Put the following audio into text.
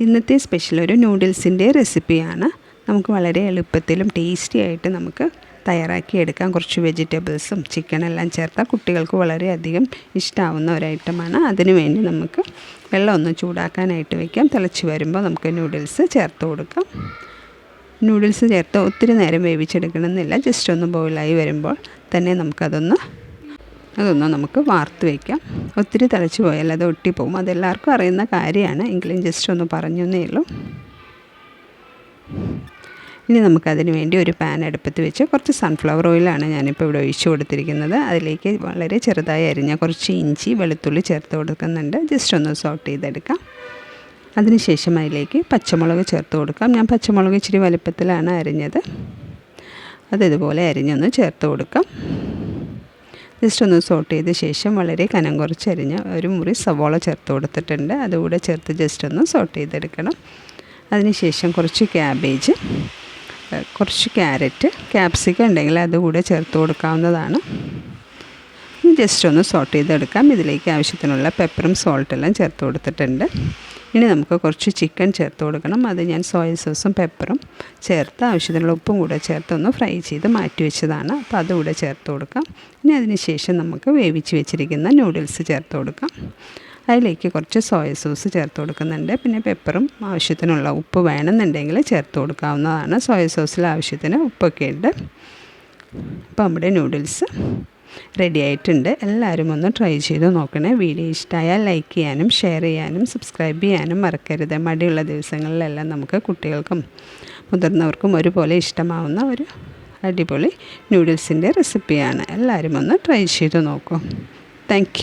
ഇന്നത്തെ സ്പെഷ്യൽ ഒരു നൂഡിൽസിന്റെ റെസിപ്പിയാണ് നമുക്ക് വളരെ എളുപ്പത്തിലും ടേസ്റ്റി ആയിട്ട് നമുക്ക് തയ്യാറാക്കി എടുക്കാം. കുറച്ച് വെജിറ്റബിൾസും ചിക്കനെല്ലാം ചേർത്താൽ കുട്ടികൾക്ക് വളരെയധികം ഇഷ്ടമാവുന്ന ഒരു ഐറ്റമാണ് അതിനു വേണ്ടി നമുക്ക് വെള്ളം ഒന്ന് ചൂടാക്കാനായിട്ട് വയ്ക്കാം തിളച്ച് വരുമ്പോൾ നമുക്ക് നൂഡിൽസ് ചേർത്ത് കൊടുക്കാം. നൂഡിൽസ് ചേർത്ത് ഒത്തിരി നേരം വേവിച്ചെടുക്കണമെന്നില്ല. ജസ്റ്റ് ഒന്ന് ബോയിലായി വരുമ്പോൾ തന്നെ നമുക്കതൊന്ന് അതൊന്ന് നമുക്ക് വാർത്ത് വയ്ക്കാം ഒത്തിരി തിളച്ച് പോയാൽ അത് ഒട്ടിപ്പോവും. അതെല്ലാവർക്കും അറിയുന്ന കാര്യമാണ്. എങ്കിലും ജസ്റ്റ് ഒന്ന് പറഞ്ഞേ ഉള്ളൂ. ഇനി നമുക്കതിന് വേണ്ടി ഒരു പാൻ അടുപ്പത്ത് വെച്ച് കുറച്ച് സൺഫ്ലവർ ഓയിലാണ് ഞാനിപ്പോൾ ഇവിടെ ഒഴിച്ചു കൊടുത്തിരിക്കുന്നത്. അതിലേക്ക് വളരെ ചെറുതായി അരിഞ്ഞ കുറച്ച് ഇഞ്ചി വെളുത്തുള്ളി ചേർത്ത് കൊടുക്കുന്നുണ്ട്. ജസ്റ്റ് ഒന്ന് സോട്ട് ചെയ്തെടുക്കാം. അതിനുശേഷം അതിലേക്ക് പച്ചമുളക് ചേർത്ത് കൊടുക്കാം. ഞാൻ പച്ചമുളക് ഇച്ചിരി വലുപ്പത്തിലാണ് അരിഞ്ഞത്. അത് ഇതുപോലെ അരിഞ്ഞൊന്ന് ചേർത്ത് കൊടുക്കാം. ജസ്റ്റ് ഒന്ന് സോട്ട് ചെയ്ത ശേഷം വളരെ കനം കുറച്ചരിഞ്ഞ് ഒരു മുറി സവോള ചേർത്ത് കൊടുത്തിട്ടുണ്ട്. അതുകൂടെ ചേർത്ത് ജസ്റ്റ് ഒന്ന് സോട്ട് ചെയ്തെടുക്കണം അതിനുശേഷം കുറച്ച് ക്യാബേജ് കുറച്ച് ക്യാരറ്റ് ക്യാപ്സിക്കം ഉണ്ടെങ്കിൽ അതുകൂടെ ചേർത്ത് കൊടുക്കാവുന്നതാണ്. ജസ്റ്റ് ഒന്ന് സോട്ട് ചെയ്തെടുക്കാം. ഇതിലേക്ക് ആവശ്യത്തിനുള്ള പെപ്പറും സോൾട്ടെല്ലാം ചേർത്ത് കൊടുത്തിട്ടുണ്ട്. ഇനി നമുക്ക് കുറച്ച് ചിക്കൻ ചേർത്ത് കൊടുക്കണം. അത് ഞാൻ സോയ സോസും പെപ്പറും ചേർത്ത് ആവശ്യത്തിനുള്ള ഉപ്പും കൂടെ ചേർത്ത് ഒന്ന് ഫ്രൈ ചെയ്ത് മാറ്റി വെച്ചതാണ്. അപ്പോൾ അതുകൂടെ ചേർത്ത് കൊടുക്കാം. ഇനി അതിന് ശേഷം നമുക്ക് വേവിച്ച് വെച്ചിരിക്കുന്ന നൂഡിൽസ് ചേർത്ത് കൊടുക്കാം. അതിലേക്ക് കുറച്ച് സോയ സോസ് ചേർത്ത് കൊടുക്കുന്നുണ്ട്. പിന്നെ പെപ്പറും ആവശ്യത്തിനുള്ള ഉപ്പ് വേണമെന്നുണ്ടെങ്കിൽ ചേർത്ത് കൊടുക്കാവുന്നതാണ്. സോയ സോസിൽ ആവശ്യത്തിന് ഉപ്പൊക്കെ ഉണ്ട്. അപ്പോൾ നമ്മുടെ നൂഡിൽസ് റെഡി ആയിട്ടുണ്ട്. എല്ലാവരും ഒന്ന് ട്രൈ ചെയ്ത് നോക്കണേ. വീഡിയോ ഇഷ്ടമായാൽ ലൈക്ക് ചെയ്യാനും ഷെയർ ചെയ്യാനും സബ്സ്ക്രൈബ് ചെയ്യാനും മറക്കരുത്. മടിയുള്ള ദിവസങ്ങളിലെല്ലാം നമുക്ക് കുട്ടികൾക്കും മുതിർന്നവർക്കും ഒരുപോലെ ഇഷ്ടമാവുന്ന ഒരു അടിപൊളി നൂഡിൽസിന്റെ റെസിപ്പിയാണ് എല്ലാവരും ഒന്ന് ട്രൈ ചെയ്ത് നോക്കൂ. താങ്ക്